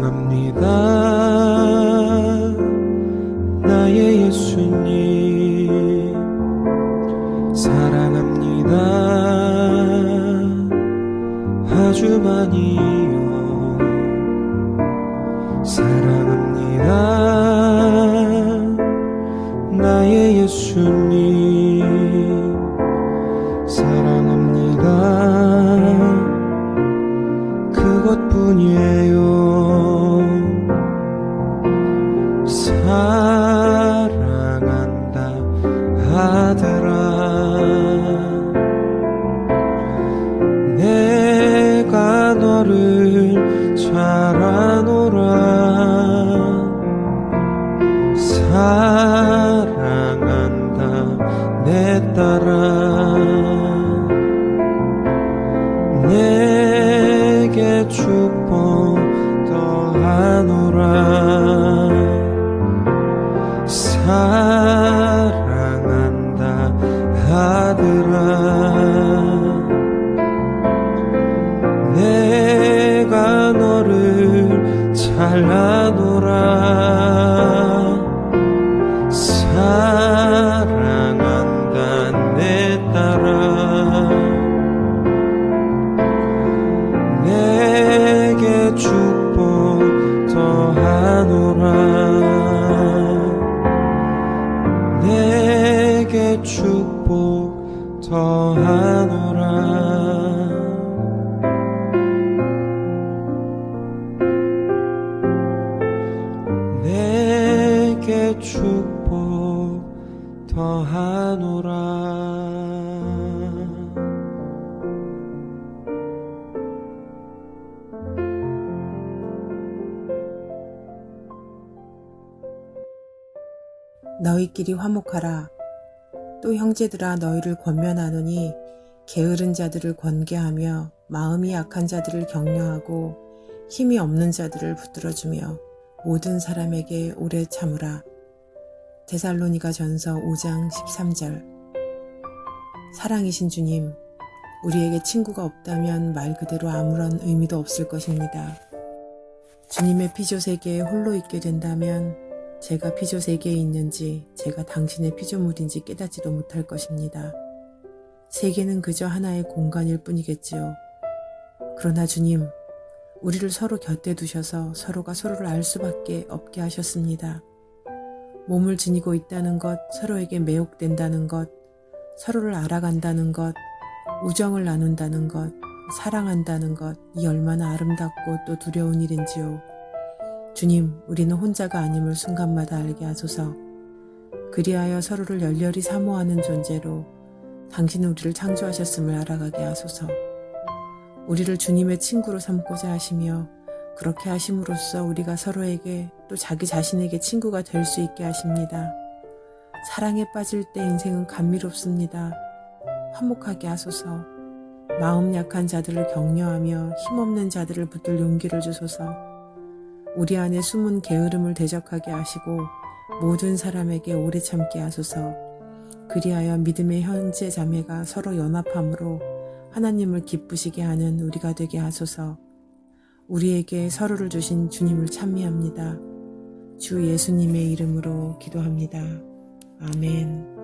사랑합니다. 나의 예수님 사랑합니다. 아주 많이요 사랑합니다. 나의 예수님 사랑한다 아들아 내가 너를 잘 아노라. 사랑한다 내 딸아. 내게 축복 더하노라 사랑한다 아들아 내가 너를 잘 아노 축복 더하노라 내게 축복 더하노라 너희끼리 화목하라. 또 형제들아 너희를 권면하노니 게으른 자들을 권계하며 마음이 약한 자들을 격려하고 힘이 없는 자들을 붙들어주며 모든 사람에게 오래 참으라. 데살로니가 전서 5장 13절 사랑이신 주님, 우리에게 친구가 없다면 말 그대로 아무런 의미도 없을 것입니다. 주님의 피조 세계에 홀로 있게 된다면 제가 피조 세계에 있는지 제가 당신의 피조물인지 깨닫지도 못할 것입니다. 세계는 그저 하나의 공간일 뿐이겠지요. 그러나 주님, 우리를 서로 곁에 두셔서 서로가 서로를 알 수밖에 없게 하셨습니다. 몸을 지니고 있다는 것, 서로에게 매혹된다는 것, 서로를 알아간다는 것, 우정을 나눈다는 것, 사랑한다는 것, 이 얼마나 아름답고 또 두려운 일인지요. 주님, 우리는 혼자가 아님을 순간마다 알게 하소서. 그리하여 서로를 열렬히 사모하는 존재로 당신은 우리를 창조하셨음을 알아가게 하소서. 우리를 주님의 친구로 삼고자 하시며 그렇게 하심으로써 우리가 서로에게 또 자기 자신에게 친구가 될 수 있게 하십니다. 사랑에 빠질 때 인생은 감미롭습니다. 화목하게 하소서. 마음 약한 자들을 격려하며 힘없는 자들을 붙들 용기를 주소서. 우리 안에 숨은 게으름을 대적하게 하시고 모든 사람에게 오래 참게 하소서. 그리하여 믿음의 형제 자매가 서로 연합함으로 하나님을 기쁘시게 하는 우리가 되게 하소서. 우리에게 서로를 주신 주님을 찬미합니다. 주 예수님의 이름으로 기도합니다. 아멘.